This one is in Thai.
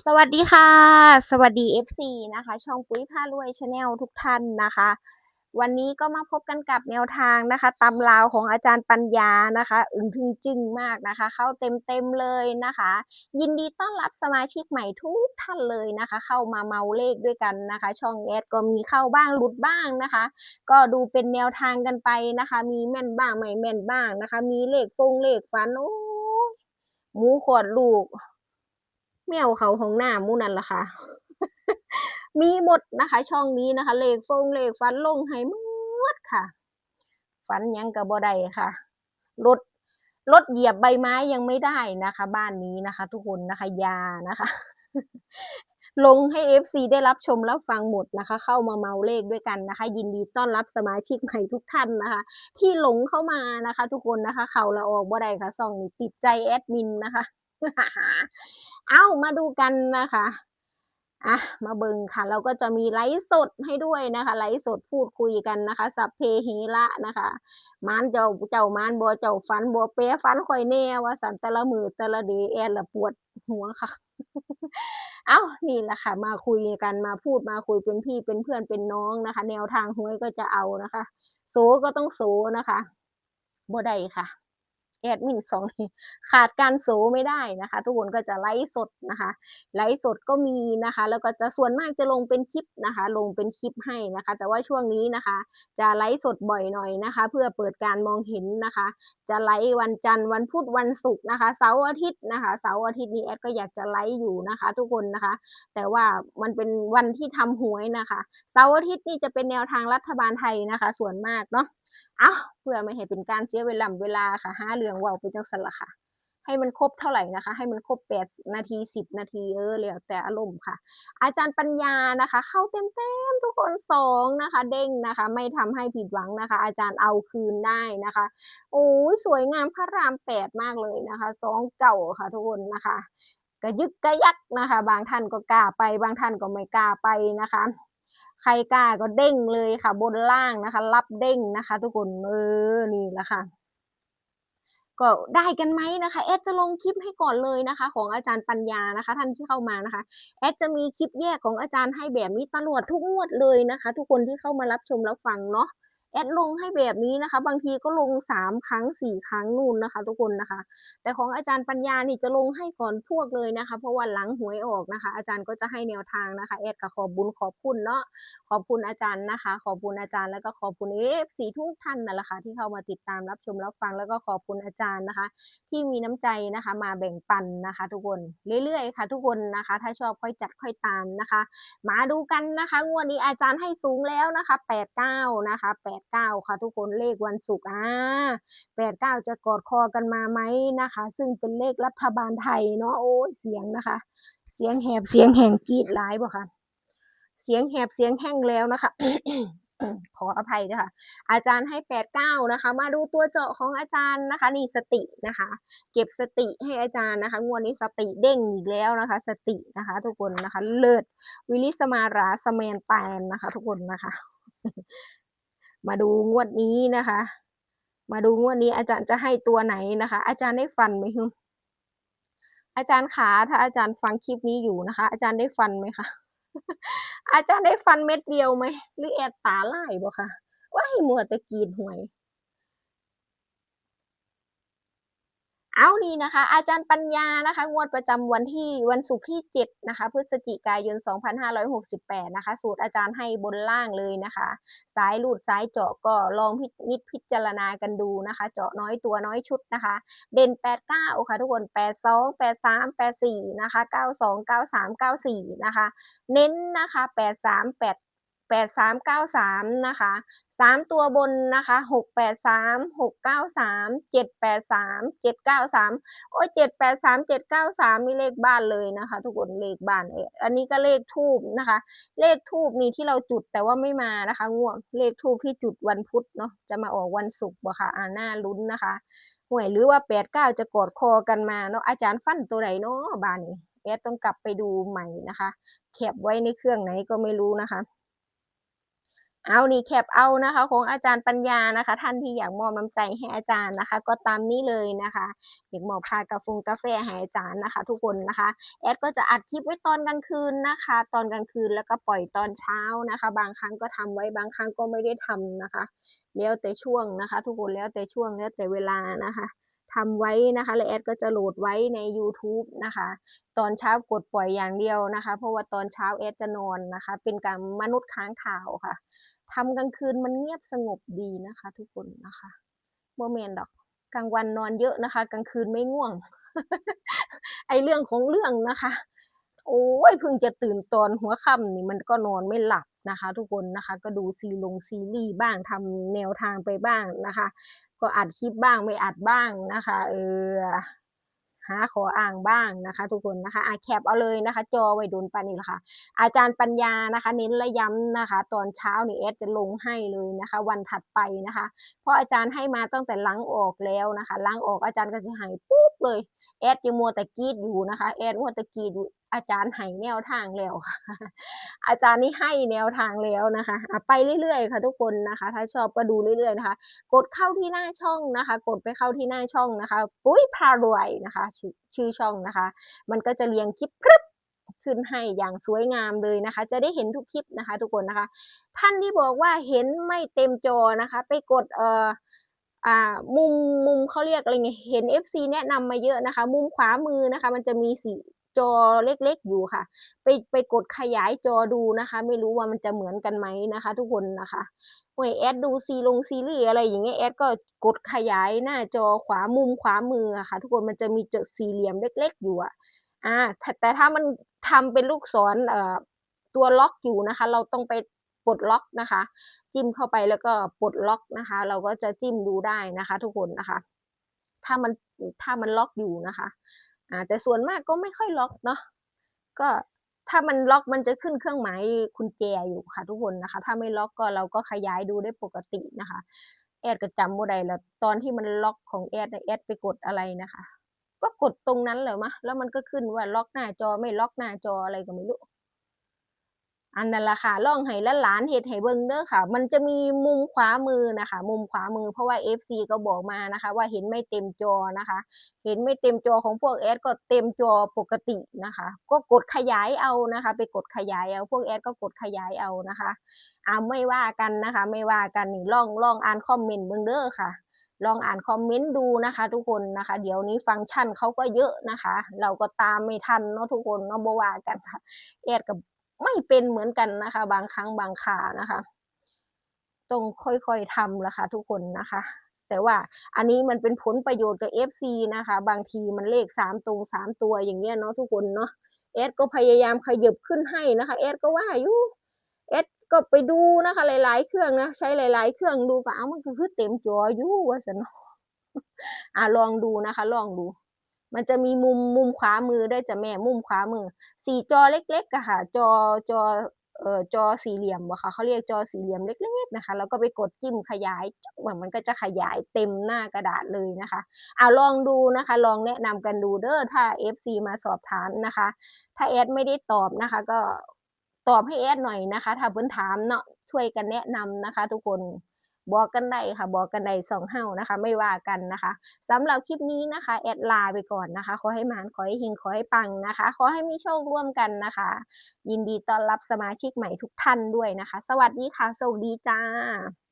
สวัสดีค่ะ สวัสดี FC นะคะ ช่องปุ้ยผ้ารวยชาแนลทุกท่านนะคะ วันนี้ก็มาพบกันกับแนวทางนะคะตำราวของอาจารย์ปัญญานะคะ อึ้งทึงจึงมากนะคะ เข้าเต็มเต็มเลยนะคะ ยินดีต้อนรับสมาชิกใหม่ทุกท่านเลยนะคะ เข้ามาเมาเลขด้วยกันนะคะ ช่องแอดก็มีเข้าบ้างหลุดบ้างนะคะ ก็ดูเป็นแนวทางกันไปนะคะ มีแม่นบ้างไม่แม่นบ้างนะคะ มีเลขฟงเลขฝันโอ้หมูขอดลูก แมวเขาของหน้ามู่นั่นล่ะค่ะ มีหมดนะคะ ช่องนี้นะคะ เลขฟงเลขฟันลงให้หมดค่ะฝันยังกับบ่ได้ค่ะรถรถเหยียบใบไม้ยังไม่ได้นะคะ บ้านนี้นะคะ ทุกคนนะคะยานะคะ ลงให้ FC ได้รับชมรับฟังหมดนะคะ เข้ามาเมาเลขด้วยกันนะคะ ยินดีต้อนรับสมาชิกใหม่ทุกท่านนะคะ ที่หลงเข้ามานะคะ ทุกคนนะคะ เขาละออกบ่ได้ค่ะซ่องนี้ติดใจแอดมินนะคะ เอามาดูกันนะคะอะมาเบิงค่ะ เราก็จะมีไลฟ์สดให้ด้วยนะคะไลฟ์สดพูดคุยกันนะคะสัพเพหีละนะคะมานเจ้าเจ้ามานบัวเจ้าฟันบัวเป๊ะฟันคอยแน่ว่าสันแต่ละมือแต่ละเดแอนละปวดหัวค่ะ เอ้านี่แหละค่ะ มาคุยกันมาพูดมาคุยเป็นพี่เป็นเพื่อนเป็นน้องนะคะ แนวทางหวยก็จะเอานะคะโสก็ต้องโสนะคะบ่ได้ค่ะ แอดมินสองขาดการโสไม่ได้นะคะ ทุกคนก็จะไลฟ์สดนะคะ ไลฟ์สดก็มีนะคะ แล้วก็จะส่วนมากจะลงเป็นคลิปนะคะ ลงเป็นคลิปให้นะคะ แต่ว่าช่วงนี้นะคะ จะไลฟ์สดบ่อยหน่อยนะคะ เพื่อเปิดการมองเห็นนะคะ จะไลฟ์วันจันทร์วันพุธวันศุกร์นะคะเสาร์อาทิตย์นะคะเสาร์อาทิตย์นี้แอดก็อยากจะไลฟ์อยู่นะคะ ทุกคนนะคะ แต่ว่ามันเป็นวันที่ทำหวยนะคะเสาร์อาทิตย์นี่จะเป็นแนวทางรัฐบาลไทยนะคะ ส่วนมากเนาะ เอาเพื่อไม่ให้เป็นการเสียเวลาเวลาค่ะห้าเรื่องว่าไปจังสันละค่ะ ให้มันครบเท่าไหร่นะคะ ให้มันครบแปดนาทีสิบนาทีเออแล้วแต่อารมณ์ค่ะ อาจารย์ปัญญานะคะ เข้าเต็มเต็มทุกคนสองนะคะ เด้งนะคะ ไม่ทำให้ผิดหวังนะคะ อาจารย์เอาคืนได้นะคะ โอ้ยสวยงามพระรามแปดมากเลยนะคะสองเก่าค่ะทุกคนนะคะกระยึกกระยักนะคะ บางท่านก็กล้าไป บางท่านก็ไม่กล้าไปนะคะ ใครกล้าก็เด้งเลยค่ะ บนล่างนะคะ รับเด้งนะคะ ทุกคนเออนี่แหละค่ะ ก็ได้กันไหมนะคะแอดจะลงคลิปให้ก่อนเลยนะคะ ของอาจารย์ปัญญานะคะ ท่านที่เข้ามานะคะแอดจะมีคลิปแยกของอาจารย์ให้แบบนี้ตลอดทุกงวดเลยนะคะ ทุกคนที่เข้ามารับชมรับฟังเนาะ แอดลงให้แบบนี้นะคะ บางทีก็ลงสามครั้งสี่ครั้งนู่นนะคะ ทุกคนนะคะ แต่ของอาจารย์ปัญญานี่จะลงให้ก่อนพวกเลยนะคะ เพราะว่าหลังหวยออกนะคะ อาจารย์ก็จะให้แนวทางนะคะแอดก็ขอบบุญขอบคุณเนาะขอบคุณอาจารย์นะคะ ขอบคุณอาจารย์แล้วก็ขอบคุณเอฟซีทุกท่านนั่นแหละค่ะที่เข้ามาติดตามรับชมรับฟังแล้วก็ขอบคุณอาจารย์นะคะ ที่มีน้ำใจนะคะ มาแบ่งปันนะคะ ทุกคนเรื่อยๆค่ะ ทุกคนนะคะ ถ้าชอบค่อยจัดค่อยตามนะคะ มาดูกันนะคะงวดนี้อาจารย์ให้สูงแล้วนะคะแปดเก้านะคะแปดเก้าค่ะทุกคนเลขวันศุกร์อ่าแปดเก้าจะกอดคอกันมาไหมนะคะ ซึ่งเป็นเลขรัฐบาลไทยเนาะโอ้ยเสียงนะคะ เสียงแหบเสียงแห่งกรีดหลายบ่ค่ะเสียงแหบเสียงแห้งแล้วนะคะขออภัยด้วยค่ะอาจารย์ให้แปดเก้านะคะ มาดูตัวเจาะของอาจารย์นะคะ นี่สตินะคะ เก็บสติให้อาจารย์นะคะ งวดนี้สติเด้งอีกแล้วนะคะ สตินะคะ ทุกคนนะคะ เลิศวิลิสมาราสแมนแตนนะคะ ทุกคนนะคะ มาดูงวดนี้นะคะ มาดูงวดนี้อาจารย์จะให้ตัวไหนนะคะ อาจารย์ได้ฟันไหมฮึอาจารย์ขาถ้าอาจารย์ฟังคลิปนี้อยู่นะคะ อาจารย์ได้ฟันไหมคะอาจารย์ได้ฟันเม็ดเดียวไหมหรือแอดตาไล่บ่คะว่าให้มัวตะกีดหวย เอานี่นะคะ อาจารย์ปัญญานะคะ งวดประจำวันที่วันศุกร์ที่7นะคะพฤศจิกายน 2568 นะคะ สูตรอาจารย์ให้บนล่างเลยนะคะสายลูดสายเจาะก็ลองพินิจพิจารณากันดูนะคะ เจาะน้อยตัวน้อยชุดนะคะ เด่น 89ค่ะทุกคน 82 83 84 นะคะ 92 93 94 นะคะ เน้นนะคะ 83 8 83 93 นะคะ 3 ตัวบนนะคะ 683 693 783 793 โอ้ย783 793นี่เลขบ้านเลยนะคะ ทุกคนเลขบ้านเอออันนี้ก็เลขทูบนะคะ เลขทูบนี่ที่เราจุดแต่ว่าไม่มานะคะง่วงเลขทูบที่จุดวันพุธเนาะจะมาออกวันศุกร์บ่ค่ะอ่าหน้าลุ้นนะคะห่วยหรือว่าแปดเก้าจะกอดคอกันมาเนาะอาจารย์ฟันตัวไหนเนาะบ้านนี้แอดต้องกลับไปดูใหม่นะคะแคปไว้ในเครื่องไหนก็ไม่รู้นะคะ เอานี่แคปเอานะคะของอาจารย์ปัญญานะคะ ท่านที่อยากมอบน้ำใจให้อาจารย์นะคะ ก็ตามนี้เลยนะคะอยากมอบค่ากาแฟกาแฟให้อาจารย์นะคะ ทุกคนนะคะแอดก็จะอัดคลิปไว้ตอนกลางคืนนะคะ ตอนกลางคืนแล้วก็ปล่อยตอนเช้านะคะ บางครั้งก็ทำไว้บางครั้งก็ไม่ได้ทำนะคะ แล้วแต่ช่วงนะคะ ทุกคนแล้วแต่ช่วงแล้วแต่เวลานะคะ ทำไว้นะคะแล้วแอดก็จะโหลดไว้ใน YouTube นะคะ ตอนเช้ากดปล่อยอย่างเดียวนะคะ เพราะว่าตอนเช้าแอดจะนอนนะคะ เป็นการมนุษย์ค้างข่าวค่ะทำกลางคืนมันเงียบสงบดีนะคะ ทุกคนนะคะโมเมนดอกกลางวันนอนเยอะนะคะ กลางคืนไม่ง่วง ไอเรื่องของเรื่องนะคะ โอ้ยเพิ่งจะตื่นตอนหัวค่ำนี่มันก็นอนไม่หลับนะคะ ทุกคนนะคะ ก็ดูซีลงซีรีส์บ้างทำแนวทางไปบ้างนะคะ ก็อัดคลิปบ้างไม่อัดบ้างนะคะ เออหาขออ่างบ้างนะคะ ทุกคนนะคะอาแคปเอาเลยนะคะ จอไว้โดนปานนี่แหละค่ะ อาจารย์ปัญญานะคะ เน้นและย้ำนะคะ ตอนเช้านี่แอดจะลงให้เลยนะคะ วันถัดไปนะคะ เพราะอาจารย์ให้มาตั้งแต่ล้างออกแล้วนะคะล้างออกอาจารย์ก็จะให้ปุ๊บเลยแอดยังมัวแต่กรีดอยู่นะคะแอดมัวแต่กรีดอยู่ อาจารย์ให้แนวทางแล้วค่ะ อาจารย์นี่ให้แนวทางแล้วนะคะไปเรื่อยๆค่ะทุกคนนะคะ ถ้าชอบก็ดูเรื่อยๆนะคะ กดเข้าที่หน้าช่องนะคะ กดไปเข้าที่หน้าช่องนะคะ ปุ้ยพารวยนะคะชื่อชื่อช่องนะคะ มันก็จะเรียงคลิปพรึบขึ้นให้อย่างสวยงามเลยนะคะ จะได้เห็นทุกคลิปนะคะ ทุกคนนะคะ ท่านที่บอกว่าเห็นไม่เต็มจอนะคะ ไปกดเอ่ออ่ามุมมุมเขาเรียกอะไรเงี้ยเห็น FC แนะนำมาเยอะนะคะ มุมขวามือนะคะ มันจะมีสี จอเล็กๆอยู่ค่ะ ไปไปกดขยายจอดูนะคะ ไม่รู้ว่ามันจะเหมือนกันไหมนะคะ ทุกคนนะคะเมื่อแอดดูซีลงซีรีส์อะไรอย่างเงี้ยแอดก็กดขยายหน้าจอขวามุมขวามืออะค่ะ ทุกคนมันจะมีจุดสี่เหลี่ยมเล็ก ๆ อยู่อะอ่าแต่ถ้ามันทำเป็นลูกศรเอ่อตัวล็อกอยู่นะคะ เราต้องไปปลดล็อกนะคะ จิ้มเข้าไปแล้วก็ปลดล็อกนะคะ เราก็จะจิ้มดูได้นะคะ ทุกคนนะคะ ถ้ามันถ้ามันล็อกอยู่นะคะ อ่าแต่ส่วนมากก็ไม่ค่อยล็อกเนาะก็ถ้ามันล็อกมันจะขึ้นเครื่องหมายคุญแจอยู่ค่ะ ทุกคนนะคะ ถ้าไม่ล็อกก็เราก็ขยายดูได้ปกตินะคะ แอดก็จำบ่ได้แล้วตอนที่มันล็อกของแอดนะแอดไปกดอะไรนะคะ ก็กดตรงนั้นเลยมะแล้วมันก็ขึ้นว่าล็อกหน้าจอไม่ล็อกหน้าจออะไรก็ไม่รู้ อันนั้นละค่ะล่องให้หลานเฮ็ดให้เบิ่งเด้อค่ะ มันจะมีมุมขวามือนะคะ มุมขวามือเพราะว่า FC ก็บอกมานะคะ ว่าเห็นไม่เต็มจอนะคะ เห็นไม่เต็มจอของพวกแอดก็เต็มจอปกตินะคะ ก็กดขยายเอานะคะ ไปกดขยายเอาพวกแอดก็กดขยายเอานะคะอ่าไม่ว่ากันนะคะ ไม่ว่ากันนี่ลองลองอ่านคอมเมนต์เบิ่งเด้อค่ะลองอ่านคอมเมนต์ดูนะคะ ทุกคนนะคะ เดี๋ยวนี้ฟังก์ชันเขาก็เยอะนะคะ เราก็ตามไม่ทันเนาะทุกคนเนาะบว่ากันค่ะแอดกับ ไม่เป็นเหมือนกันนะคะ บางครั้งบางคานะคะ ต้องค่อยๆทำละคะทุกคนนะคะ แต่ว่าอันนี้มันเป็นผลประโยชน์กับ FC นะคะ บางทีมันเลขสามตรงสามตัวอย่างเงี้ยเนาะทุกคนเนาะเอสก็พยายามขยับขึ้นให้นะคะเอสก็ว่าอยู่เอสก็ไปดูนะคะ หลาย ๆ เครื่องนะใช้หลาย ๆ เครื่องดูก็เอามันคือเต็มจออยู่ว่าสนอะลองดูนะคะ ลองดู มันจะมีมุมมุมขวามือด้วยจ้ะแม่มุมขวามือ สี่จอเล็กๆอะค่ะ จอจอเอ่อจอสี่เหลี่ยมอะค่ะเขาเรียกจอสี่เหลี่ยมเล็กๆนะคะแล้วก็ไปกดจิ้มขยายเหมือนมันก็จะขยายเต็มหน้ากระดาษเลยนะคะเอาลองดูนะคะ ลองแนะนำกันดูเด้อถ้า FC มาสอบถามนะคะ ถ้าแอดไม่ได้ตอบนะคะ ก็ตอบให้แอดหน่อยนะคะ ถ้าเพิ่นถามเนาะช่วยกันแนะนำนะคะ ทุกคน บอกกันได้ค่ะ บอกกันได้สองเฮานะคะ ไม่ว่ากันนะคะสำหรับคลิปนี้นะคะ แอดลาไปก่อนนะคะ ขอให้มานขอให้เฮงขอให้ปังนะคะ ขอให้มีโชคร่วมกันนะคะ ยินดีต้อนรับสมาชิกใหม่ทุกท่านด้วยนะคะ สวัสดีค่ะสวัสดีจ้า